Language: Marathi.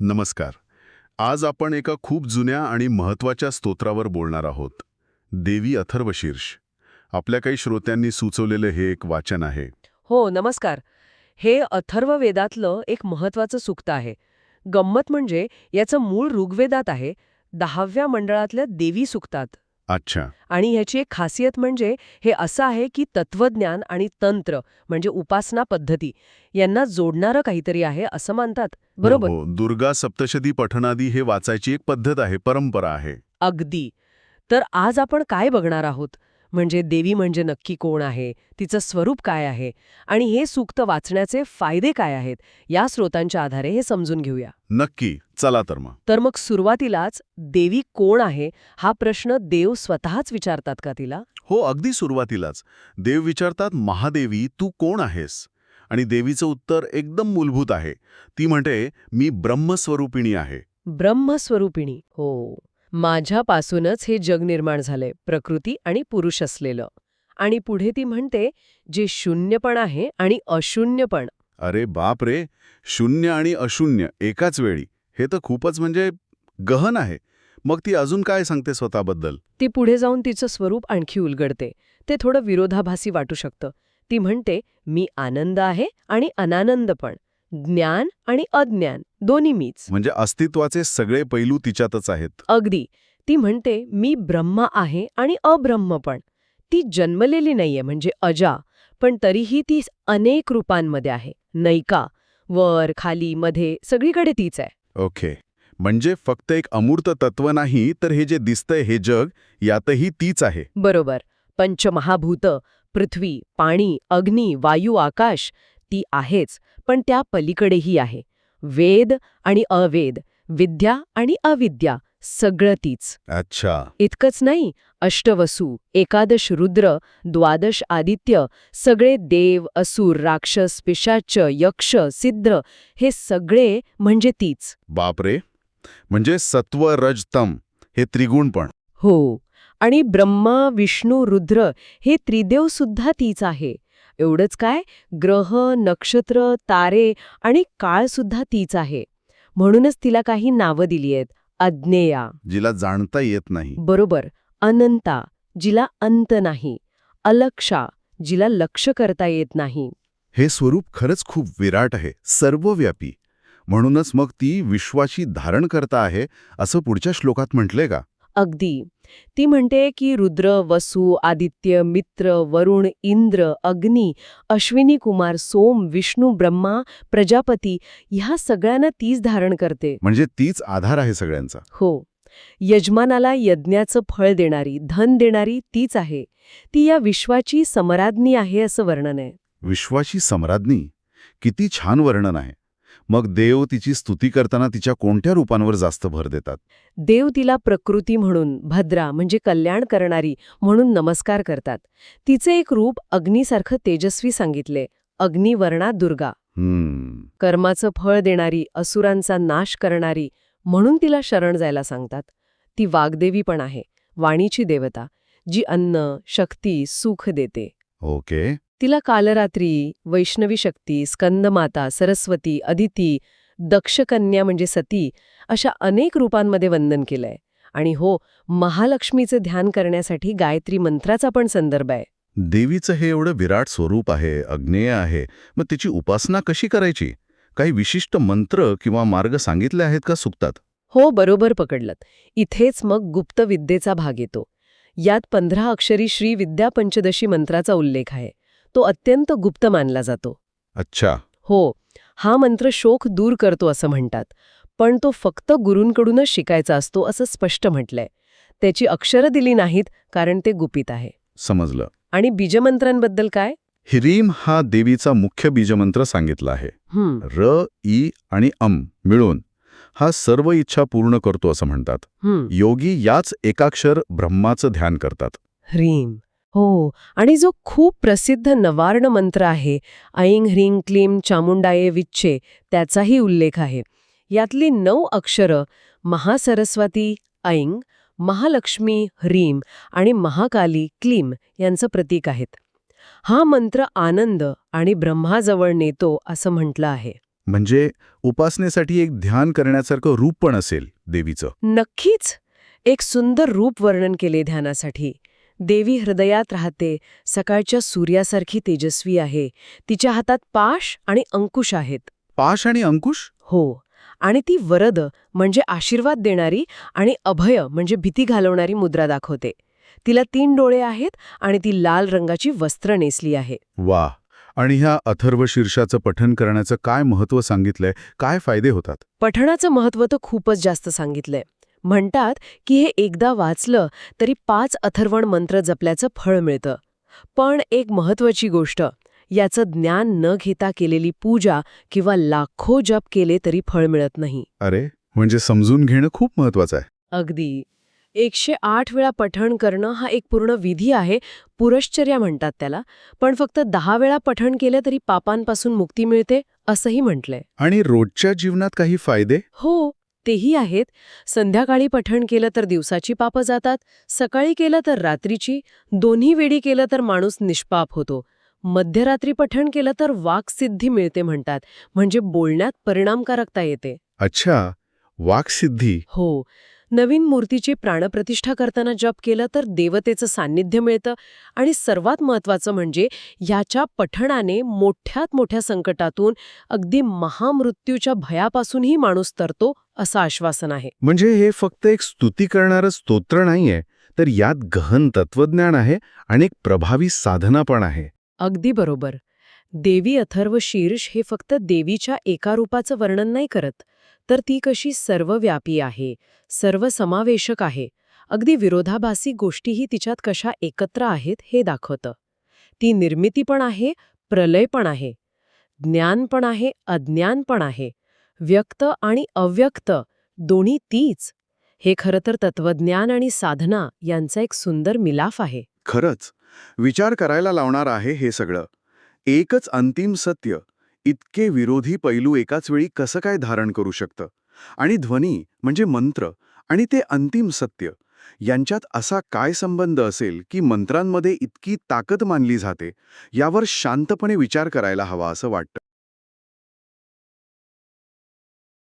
नमस्कार. आज आपण एका खूप जुन्या आणि महत्त्वाच्या स्तोत्रावर बोलणार आहोत. देवी अथर्वशीर्ष आपल्या काही श्रोत्यांनी सुचवलेलं हे एक वाचन आहे. हो नमस्कार. हे अथर्व वेदातलं एक महत्वाचं सुक्त आहे. गंमत म्हणजे याचं मूळ ऋग्वेदात आहे दहाव्या मंडळातल्या देवी सुक्तात. अच्छा. आणि ह्याची एक खासियत म्हणजे हे असं आहे की तत्वज्ञान आणि तंत्र म्हणजे उपासना पद्धती यांना जोडणारं काहीतरी आहे असं मानतात. बरोबर? हो, हो. दुर्गा सप्तशती पठणादी हे वाचायची एक पद्धत आहे परंपरा आहे. अगदी. तर आज आपण काय बघणार आहोत? म्हणजे देवी म्हणजे नक्की कोण आहे? तिचं स्वरूप काय आहे? आणि हे सूक्त वाचण्याचे फायदे काय आहेत? या स्रोतांच्या आधारे हे समजून घेऊया. नक्की. चला तर मग. तर मग सुरुवातीलाच देवी कोण आहे? हा प्रश्न देव स्वतःच विचारतात का तिला? हो अगदी सुरुवातीलाच. देव विचारतात महादेवी तू कोण आहेस? आणि देवीचं उत्तर एकदम मूलभूत आहे. ती म्हणते मी ब्रह्मस्वरूपिणी आहे. ब्रह्मस्वरूपिणी. हो. माझ्यापासूनच हे जग निर्माण झालंय प्रकृती आणि पुरुष असलेलं. आणि पुढे ती म्हणते जे शून्य पण आहे आणि अशून्य पण. अरे बाप रे! शून्य आणि अशून्य एकाच वेळी. हे तर खूपच म्हणजे गहन आहे. मग ती अजून काय सांगते स्वतःबद्दल? ती पुढे जाऊन तिचं स्वरूप आणखी उलगडते. ते थोडं विरोधाभासी वाटू शकतं. ती म्हणते मी आनंद आहे आणि अनानंद पण. ज्ञान आणि अज्ञान दोन्ही मीच. म्हणजे अस्तित्वाचे सगळे पैलू तिच्यातच आहेत. अगदी. ती म्हणते मी ब्रह्म आहे आणि अब्रह्म पण. ती जन्मलेली नाहीये म्हणजे अजा. पण तरीही ती अनेक रूपांमध्ये आहे. नैका वर खाली मध्ये सगळीकडे तीच आहे. ओके. म्हणजे फक्त एक अमूर्त तत्व नाही तर हे जे दिसतंय हे जग यातही तीच आहे. बरोबर. पंचमहाभूत पृथ्वी पाणी अग्नी वायू आकाश ती आहेच पण त्या पलीकडेही आहे. वेद आणि अवेद विद्या आणि अविद्या सगळं तीच. अच्छा. इतकंच नाही अष्टवसू एकादश रुद्र द्वादश आदित्य सगळे देव असुर राक्षस पिशाच यक्ष सिद्ध हे सगळे म्हणजे तीच. बापरे! म्हणजे सत्व रज तम हे त्रिगुण पण. हो. आणि ब्रह्मा विष्णू रुद्र हे त्रिदेव सुद्धा तीच आहे. एवढंच काय? ग्रह नक्षत्र तारे आणि काळ सुद्धा तीच आहे. म्हणूनच तिला काही नावं दिली आहेत. अज्ञेया. जिला जाणता येत नाही. बरोबर. अनंता जिला अंत नाही. अलक्षा जिला लक्ष करता येत नाही. हे स्वरूप खरंच खूप विराट आहे. सर्वव्यापी. म्हणूनच मग ती विश्वाची धारण करता आहे असं पुढच्या श्लोकात म्हटलंय का? अगदी. ती म्हणते की रुद्र वसु आदित्य मित्र वरुण इंद्र अग्नी अश्विनी कुमार सोम विष्णू ब्रह्मा प्रजापती ह्या सगळ्यांना तीच धारण करते. म्हणजे तीच आधार आहे सगळ्यांचा. हो. यजमानाला यज्ञाचं फळ देणारी धन देणारी तीच आहे. ती या विश्वाची समराज्ञी आहे असं वर्णन आहे. विश्वाची सम्राज्ञी? किती छान वर्णन आहे. मग देव तिची स्तुती करताना तिच्या कोणत्या रूपांवर जास्त भर देतात? देव तिला प्रकृती म्हणून भद्रा म्हणजे कल्याण करणारी म्हणून नमस्कार करतात. तिचे एक रूप अग्नीसारखं तेजस्वी सांगितले अग्निवर्णा दुर्गा. कर्माचं फळ देणारी असुरांचा नाश करणारी म्हणून तिला शरण जायला सांगतात. ती वाग्देवी पण आहे वाणीची देवता जी अन्न शक्ती सुख देते. ओके. तिला कालरात्री वैष्णवी शक्ती स्कंदमाता सरस्वती अदिती दक्षकन्या म्हणजे सती अशा अनेक रूपांमध्ये वंदन केलंय. आणि हो महालक्ष्मीचे ध्यान करण्यासाठी गायत्री मंत्राचा पण संदर्भ आहे. देवीचं हे एवढं विराट स्वरूप आहे अग्नेय आहे मग तिची उपासना कशी करायची? काही विशिष्ट मंत्र किंवा मार्ग सांगितले आहेत का सुकतात? हो बरोबर पकडलत. इथेच मग गुप्त विद्येचा भाग येतो. यात पंधरा अक्षरी श्री विद्या पंचदशी मंत्राचा उल्लेख आहे. तो अत्यंत गुप्त मानला जातो. अच्छा. हो हा मंत्र शोक दूर करतो असं म्हणतात पण तो फक्त गुरूंकडूनच शिकायचा असतो असं स्पष्ट म्हटलंय. त्याची अक्षरं दिली नाहीत कारण ते गुपित आहे. समजलं. आणि बीजमंत्रांबद्दल काय? हिरीम हा देवीचा मुख्य बीजमंत्र सांगितला आहे. हं, र ई आणि अम मिळून हा सर्व इच्छा पूर्ण करतो असं म्हणतात. हं, योगी याच एकाक्षर ब्रह्माचं ध्यान करतात. ह्रीम. हो. आणि जो खूप प्रसिद्ध नवार्ण मंत्र आहे ऐंग ह्रीं क्लीम चामुंडाये विच्चे त्याचाही उल्लेख आहे. यातली नऊ अक्षरं महासरस्वती ऐंग महालक्ष्मी ह्रीम आणि महाकाली क्लीम यांचं प्रतीक आहेत. हा मंत्र आनंद आणि ब्रह्माजवळ नेतो असं म्हटलं आहे. म्हणजे उपासनेसाठी एक ध्यान करण्यासारखं रूप पण असेल देवीचं. नक्कीच. एक सुंदर रूप वर्णन केले ध्यानासाठी. देवी हृदयात राहते सकाळच्या सूर्यासारखी तेजस्वी आहे. तिच्या हातात पाश आणि अंकुश आहेत. पाश आणि अंकुश? हो. आणि ती वरद म्हणजे आशीर्वाद देणारी आणि अभय म्हणजे भीती घालवणारी मुद्रा दाखवते. तिला तीन डोळे आहेत आणि ती लाल रंगाची वस्त्र नेसली आहे. वा. आणि ह्या अथर्व शीर्षाचं पठन करण्याचं काय महत्त्व सांगितलंय? काय फायदे होतात? पठणाचं महत्त्व तर खूपच जास्त सांगितलंय. म्हणतात की हे एकदा वाचलं तरी पाच अथर्वण मंत्र जपल्याचं फळ मिळतं. पण एक महत्त्वाची गोष्ट याचं ज्ञान न घेता केलेली पूजा किंवा लाखो जप केले तरी फळ मिळत नाही. अरे म्हणजे समजून घेणं खूप महत्वाचं आहे. अगदी. एकशे आठ वेळा पठण करणं हा एक पूर्ण विधी आहे पुरश्चर्या म्हणतात त्याला पण फक्त दहा वेळा पठण केलं तरी पापांपासून मुक्ती मिळते असंही म्हटलंय. आणि रोजच्या जीवनात काही फायदे? हो तेही आहेत. संध्याकाळी पठण केलं तर दिवसाची पापं जातात. सकाळी केलं तर रात्रीची. दोन्ही वेळी केलं तर माणूस निष्पाप होतो. मध्यरात्री पठण केलं तर वाक्सिद्धी मिळते म्हणतात. म्हणजे बोलण्यात परिणामकारकता येते. अच्छा. वाक्सिद्धी हो. नवीन मूर्तीची प्राणप्रतिष्ठा करताना जप केलं तर देवतेचं सान्निध्य मिळतं. आणि सर्वात महत्त्वाचं म्हणजे ह्याच्या पठणाने मोठ्यात मोठ्या संकटातून अगदी महामृत्यूच्या भयापासूनही माणूस तरतो असं आश्वासन आहे. म्हणजे हे फक्त एक स्तुती करणारं स्तोत्र नाहीये तर यात गहन तत्वज्ञान आहे आणि एक प्रभावी साधना पण आहे. अगदी बरोबर. देवी अथर्व शीर्ष हे फक्त देवीच्या एका रूपाचं वर्णन नाही करत तर ती कशी सर्वव्यापी आहे सर्वसमावेशक आहे अगदी विरोधाभासी गोष्टीही तिच्यात कशा एकत्र आहेत हे दाखवतं. ती निर्मिती पण आहे प्रलय पण आहे ज्ञान पण आहे अज्ञान पण आहे व्यक्त आणि अव्यक्त दोन्ही तीच. हे खरं तर तत्वज्ञान आणि साधना यांचा एक सुंदर मिलाफ आहे. खरंच विचार करायला लावणार आहे हे सगळं. एकच अंतिम सत्य इतके विरोधी पैलू एकाच वेळी कसं काय धारण करू शकतं? आणि ध्वनी म्हणजे मंत्र आणि ते अंतिम सत्य यांच्यात असा काय संबंध असेल की मंत्रांमध्ये इतकी ताकद मानली जाते यावर शांतपणे विचार करायला हवा असं वाटतं?